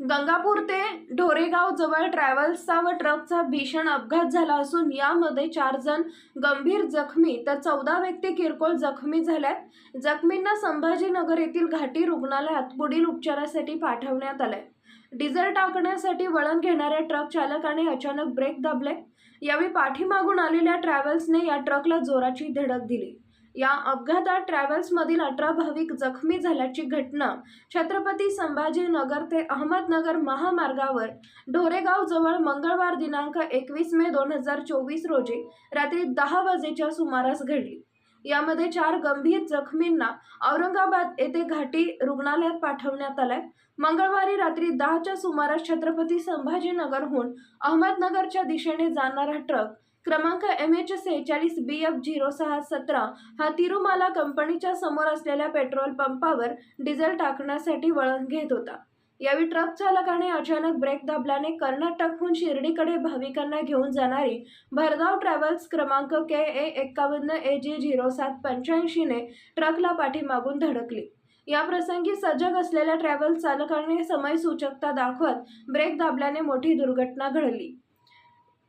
गंगापूर ते ढोरेगाव जवळ ट्रॅव्हल्सचा व ट्रकचा भीषण अपघात झाला असून यामध्ये चार जण गंभीर जखमी तर चौदा व्यक्ती किरकोळ जखमी झाल्यात. जखमींना संभाजीनगर येथील घाटी रुग्णालयात पुढील उपचारासाठी पाठवण्यात आलंय. डिझेल टाकण्यासाठी वळण घेणाऱ्या ट्रक चालकाने अचानक ब्रेक दाबले. यावेळी पाठीमागून आलेल्या ट्रॅव्हल्सने या ट्रकला जोराची धडक दिली. या अपघातात ट्रॅव्हल्समधील अठरा भाविक जखमी झाल्याची घटना छत्रपती संभाजीनगर ते अहमदनगर महामार्गावर ढोरेगाव जवळ मंगळवार दिनांक एकवीस मे दोन हजार चोवीस रोजी रात्री दहा वाजेच्या सुमारास घडली. यामध्ये चार गंभीर जखमींना औरंगाबाद येथे घाटी रुग्णालयात पाठवण्यात आलंय मंगळवारी रात्री दहाच्या सुमारास छत्रपती संभाजीनगरहून अहमदनगरच्या दिशेने जाणारा ट्रक क्रमांक एम एच सेहेचाळीस बी एफ झिरो सहा सतरा हा तिरुमाला कंपनीच्या समोर असलेल्या पेट्रोल पंपावर डिझेल टाकण्यासाठी वळण घेत होता. यावेळी ट्रक चालकाने अचानक ब्रेक दाबल्याने कर्नाटकहून शिर्डीकडे भाविकांना घेऊन जाणारी भरधाव ट्रॅव्हल्स क्रमांक के ए एक्कावन्न ए जी झिरो सात पंच्याऐंशीने ट्रकला पाठीमागून धडकली. या प्रसंगी सजग असलेल्या ट्रॅव्हल्स चालकाने समयसूचकता दाखवत ब्रेक दाबल्याने मोठी दुर्घटना घडली.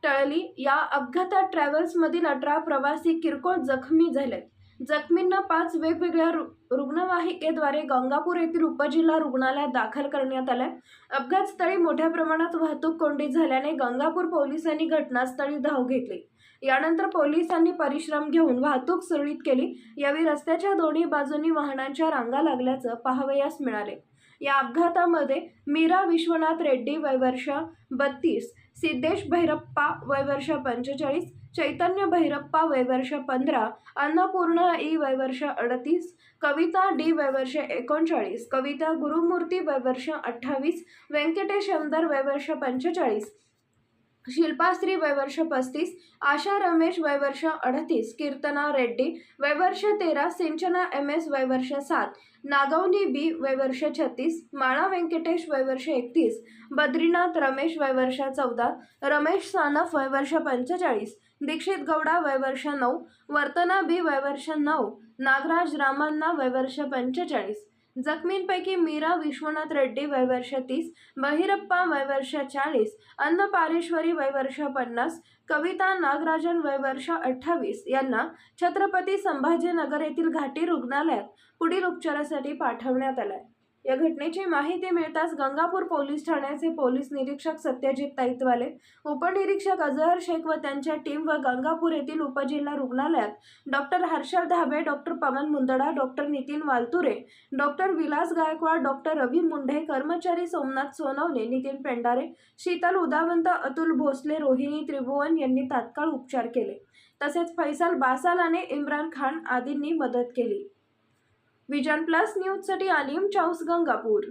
टळली. या अपघातात ट्रॅव्हल्समधील अठरा प्रवासी किरकोळ जखमी झालेत. जखमींना पाच वेगवेगळ्या रु रुग्णवाहिकेद्वारे गंगापूर येथील उपजिल्हा रुग्णालयात दाखल करण्यात आलंय. अपघातस्थळी मोठ्या प्रमाणात वाहतूक कोंडी झाल्याने गंगापूर पोलिसांनी घटनास्थळी धाव घेतली. यानंतर पोलिसांनी परिश्रम घेऊन वाहतूक सुरळीत केली. यावेळी रस्त्याच्या दोन्ही बाजूनी वाहनांच्या रांगा लागल्याचं पाहावयास मिळाले. या अपघातामध्ये मीरा विश्वनाथ रेड्डी वय वर्ष बत्तीस सिद्धेश भैरप्पा वयवर्ष पंचेचाळीस चैतन्य भैरप्पा वयवर्ष पंधरा अन्नपूर्णा ई वयवर्ष अडतीस कविता डी वयवर्ष एकोणचाळीस कविता गुरुमूर्ती वयवर्ष अठ्ठावीस व्यंकटेश अंदर वयवर्ष पंचेचाळीस शिल्पास्त्री वयवर्ष पस्तीस आशा रमेश वयवर्ष अडतीस कीर्तना रेड्डी वयवर्ष तेरा सिंचना एम एस वयवर्ष सात नागवनी बी वयवर्ष छत्तीस माळा व्यंकटेश वयवर्ष एकतीस बद्रीनाथ रमेश वयवर्ष चौदा रमेश सानफ वयवर्ष पंचेचाळीस दीक्षित गौडा वयवर्ष नऊ वर्तना बी वयवर्ष नऊ नागराज रामांना वयवर्ष पंचेचाळीस. जखमींपैकी मीरा विश्वनाथ रेड्डी वयवर्ष तीस बहिरप्पा वयवर्ष चाळीस अन्नपारेश्वरी वयवर्ष पन्नास कविता नागराजन वयवर्ष अठ्ठावीस यांना छत्रपती संभाजीनगर येथील घाटी रुग्णालयात पुढील उपचारासाठी पाठवण्यात आलाय. या घटनेची माहिती मिळताच गंगापूर पोलीस ठाण्याचे पोलीस निरीक्षक सत्यजित ताईतवाले उपनिरीक्षक अजहर शेख व त्यांच्या टीम व गंगापूर येथील उपजिल्हा रुग्णालयात doctor Harshal Dhabe doctor Pavan Mundada doctor Nitin Walture doctor Vilas Gaikwad doctor Ravi Mundhe कर्मचारी सोमनाथ सोनवणे नितीन पेंडारे शीतल उदावंत अतुल भोसले रोहिणी त्रिभुवन यांनी तात्काळ उपचार केले. तसेच फैसल बासालाने इम्रान खान आदींनी मदत केली. विजन प्लस न्यूजसाठी आलिम चाऊस गंगापूर.